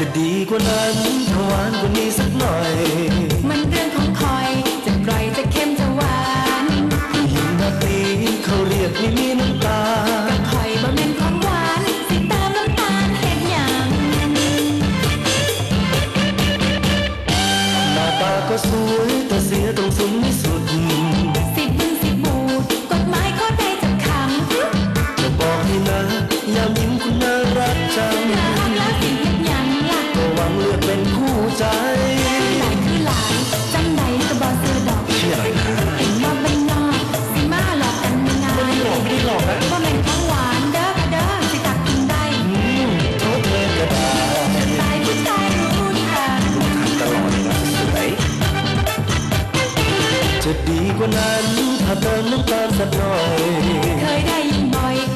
จะดีกว่านั้นหวานกว่านี้สักหน่อย มันเรื่องของคอย จะปล่อยจะเข้มจะหวานผู้หญิงแบบนี้เขาเรียกไม่มีน้ำตากับคอยบ่แม่นของหวาน สิตามน้ำตาลเห็นอยางหน้าตาก็สวยแต่เสียตรงสุมนิ จะดีกว่านั้น ถ้าเติมน้ำตาลสักหน่อย เคยได้ยินบ่อย